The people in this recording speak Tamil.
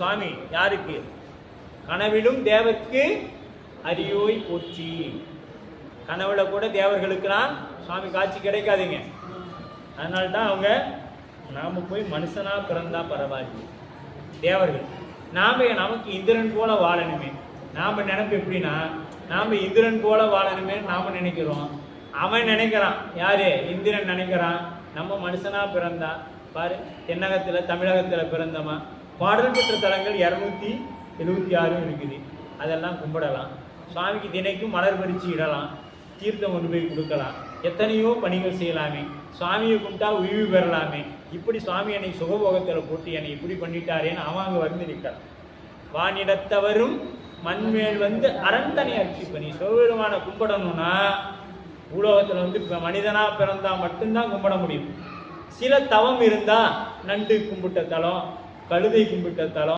சுவாமி யாருக்கு? கனவிலும் தேவக்கு அரியோய் போச்சு. கனவுல கூட தேவர்களுக்கெல்லாம் சுவாமி காட்சி கிடைக்காதுங்க. அதனால தான் அவங்க நாம போய் மனுஷனா பிறந்தா பரவாயில்லை. தேவர்கள் நாம நமக்கு இந்திரன் போல வாழணுமே? நாம நினைப்பு எப்படின்னா நாம இந்திரன் போல வாழணுமே நாம நினைக்கிறோம். அவன் நினைக்கிறான். யாரு? இந்திரன் நினைக்கிறான். நம்ம மனுஷனா பிறந்தா. பாரு தென்னகத்துல தமிழகத்துல பிறந்தமா பாடல் பெற்ற தலங்கள் இரநூத்தி எழுபத்தி ஆறும் இருக்குது. அதெல்லாம் கும்பிடலாம். சுவாமிக்கு தினைக்கும் மலர் பறித்து இடலாம். தீர்த்தம் கொண்டு போய் கொடுக்கலாம். எத்தனையோ பணிகள் செய்யலாமே. சுவாமியை கும்பிட்டா உய்வு பெறலாமே. இப்படி சுவாமி என்னை சுகபோகத்தில் போட்டு என்னை இப்படி பண்ணிட்டாரேன்னு அவங்க வந்து நிற்கிறான் வானிடத்தவரும் மண்மேல் வந்து அரண்தனை அர்ச்சிப்ப பண்ணி சிவபெருமான கும்பிடணும்னா பூலோகத்தில் வந்து இப்போ மனிதனாக பிறந்தால் மட்டும்தான் கும்பிட முடியும். சில தவம் இருந்தால் நண்டு கும்பிட்ட தலம் கழுதை கும்பிட்ட தலம்.